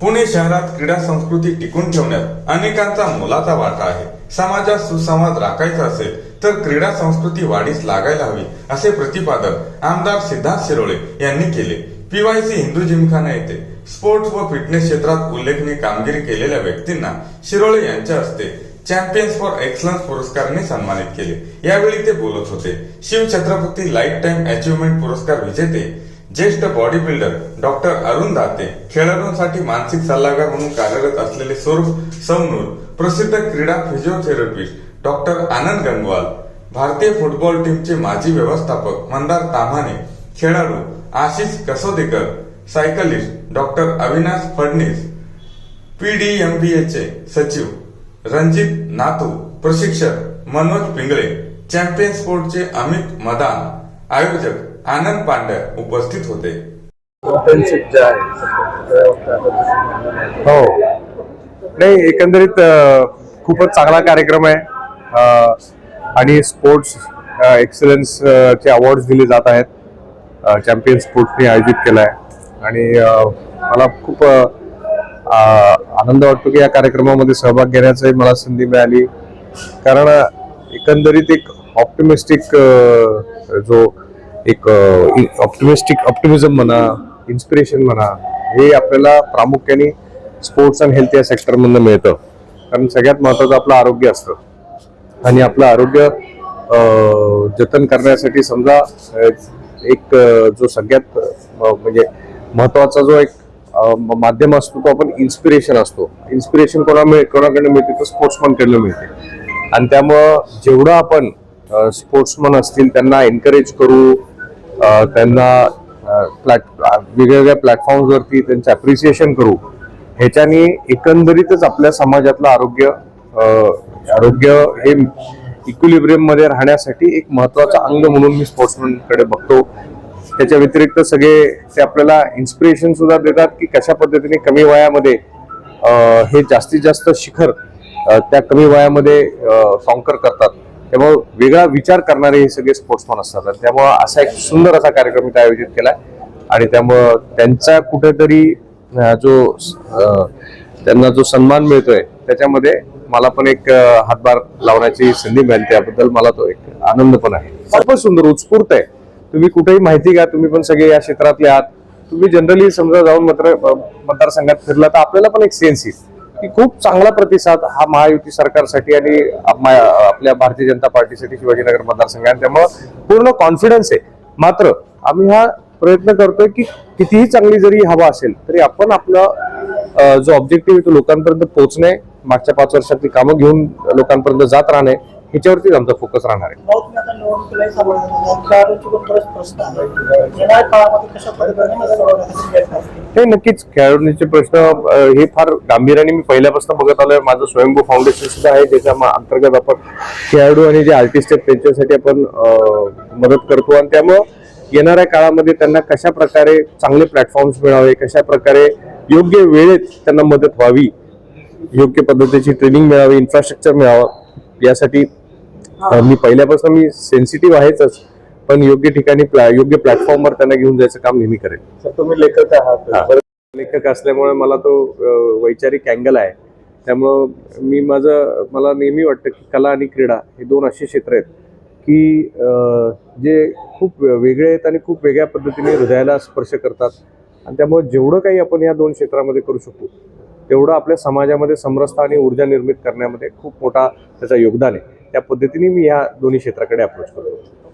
पुणे शहरात क्रीडा संस्कृती टिकून ठेवण्यात अनेकांचा मोलाचा वाटा आहे. समाजात सुसंवाद राखायचा असेल तर क्रीडा संस्कृती वाढीस लागायला हवी असे प्रतिपादन आमदार सिद्धार्थ शिरोळे यांनी केले. पीवायसी हिंदू जिमखाना येथे स्पोर्ट्स व फिटनेस क्षेत्रात उल्लेखनीय कामगिरी केलेल्या व्यक्तींना शिरोळे यांच्या हस्ते चॅम्पियन्स फॉर एक्सलन्स पुरस्काराने सन्मानित केले. यावेळी ते बोलत होते शिवछत्रपती लाईफ टाईम अचिव्हमेंट पुरस्कार विजेते ज्येष्ठ body builder doctor Arun Date खेळाडूंसाठी मानसिक सल्लागार म्हणून कार्यरत असलेले स्वरूप सौनूर प्रसिद्ध क्रीडा फिजिओथेरपिस्ट डॉक्टर आनंद गंगवाल भारतीय फुटबॉल टीमचे माजी व्यवस्थापक मंदार ताम्हाणे खेळाडू आशिष कसोदेकर सायकलिस्ट डॉक्टर अविनाश फडणीस पीडीएमबीएचे सचिव रणजित नातू प्रशिक्षक मनोज पिंगळे चॅम्पियन स्पोर्टचे अमित मदान आयोजक आनंद पांड्या उपस्थित होते. चॅम्पियनशिप जे आहे हो. नाही एकंदरीत खूपच चांगला कार्यक्रम आहे. अ, आणि स्पोर्ट्स एक्सलन्स चे अवॉर्ड दिले जात आहेत. चॅम्पियन स्पोर्ट्सने आयोजित केला आहे आणि मला खूप आनंद वाटतो की या कार्यक्रमामध्ये सहभाग घेण्याची मला संधी मिळाली. कारण एकंदरीत एक ऑप्टिमिस्टिक जो एक ऑप्टिमिस्टिक ऑप्टिमिझम म्हणा इन्स्पिरेशन म्हणा हे आपल्याला प्रामुख्याने स्पोर्ट्स अँड हेल्थ या सेक्टरमधनं मिळतं. कारण सगळ्यात महत्त्वाचं आपलं आरोग्य असतं. आणि आपलं आरोग्य जतन करण्यासाठी समजा एक जो सगळ्यात म्हणजे महत्त्वाचा जो एक म- माध्यम असतो तो आपण इन्स्पिरेशन असतो. इन्स्पिरेशन कोणा मिळ कोणाकडनं मिळते तर स्पोर्ट्समनकडनं मिळते. आणि त्यामुळं जेवढं आपण स्पोर्ट्समन असतील त्यांना एनकरेज करू त्यांना प्लॅट वेगवेगळ्या प्लॅटफॉर्म्सवरती त्यांचं अप्रिसिएशन करू. ह्याच्याने एकंदरीतच आपल्या समाजातलं आरोग्य आरोग्य हे इक्विलिब्रियममध्ये राहण्यासाठी एक महत्वाचं अंग म्हणून मी स्पोर्ट्समॅनकडे बघतो. त्याच्या व्यतिरिक्त सगळे ते आपल्याला इन्स्पिरेशन सुद्धा देतात की कशा पद्धतीने कमी वयामध्ये हे जास्तीत जास्त शिखर त्या कमी वयामध्ये कॉन्कर करतात. त्यामुळे वेगळा विचार करणारे हे सगळे स्पोर्ट्समन असतात. त्यामुळं असा एक सुंदर असा कार्यक्रम इथे आयोजित केला आणि त्यामुळं त्यांचा कुठेतरी जो त्यांना जो सन्मान मिळतोय त्याच्यामध्ये मला पण एक हातभार लावण्याची संधी मिळाली. त्याबद्दल मला तो एक आनंद पण आहे. खूपच सुंदर उत्स्फूर्त आहे. तुम्ही कुठेही माहिती घ्या तुम्ही पण सगळे या क्षेत्रातले आहात तुम्ही जनरली समजा जाऊन मात्र मतदारसंघात फिरला तर आपल्याला पण एक सेन्स येईल. की खूप चांगला प्रतिसाद हा महायुती सरकारसाठी आणि आपल्या भारतीय जनता पार्टीसाठी शिवाजीनगर मतदारसंघ आहे. त्यामुळं पूर्ण कॉन्फिडन्स आहे. मात्र आम्ही हा प्रयत्न करतोय की कितीही चांगली जरी हवा असेल तरी आपण आपला जो ऑब्जेक्टिव्ह आहे तो लोकांपर्यंत पोहोचणे मागच्या पाच वर्षातली कामं घेऊन लोकांपर्यंत जात राहणे ह्याच्यावरतीच आमचा फोकस राहणार आहे. हे नक्कीच खेळाडूंचे प्रश्न हे फार गांभीर्याने मी पहिल्यापासून बघत आलोय. माझं स्वयंभू फाउंडेशन सुद्धा आहे ज्याच्या मा- अंतर्गत आपण खेळाडू आणि जे आर्टिस्ट आहेत त्यांच्यासाठी आपण मदत करतो. आणि त्यामुळं येणाऱ्या काळामध्ये त्यांना कशा प्रकारे चांगले प्लॅटफॉर्म्स मिळावे कशा प्रकारे योग्य वेळेत त्यांना मदत व्हावी योग्य पद्धतीची ट्रेनिंग मिळावी इन्फ्रास्ट्रक्चर मिळावं यासाठी मी पहिल्यापासून मी सेन्सिटिव्ह आहेच पण योग्य ठिकाणी योग्य प्लॅटफॉर्मवर त्यांना घेऊन जायचं काम नेहमी करेल तुम्ही लेखक आहात. लेखक असल्यामुळे मला तो वैचारिक अँगल आहे. त्यामुळं मी माझं मला नेहमी वाटतं की कला आणि क्रीडा हे दोन असे क्षेत्र आहेत की जे खूप वेगळे आहेत आणि खूप वेगळ्या पद्धतीने हृदयाला स्पर्श करतात. आणि त्यामुळे जेवढं काही आपण या दोन क्षेत्रामध्ये करू शकू तेवढं आपल्या समाजामध्ये समरसता आणि ऊर्जा निर्मित करण्यामध्ये खूप मोठा त्याचं योगदान आहे. त्या पद्धतीने मी या दोन्ही क्षेत्राकडे अप्रोच करतो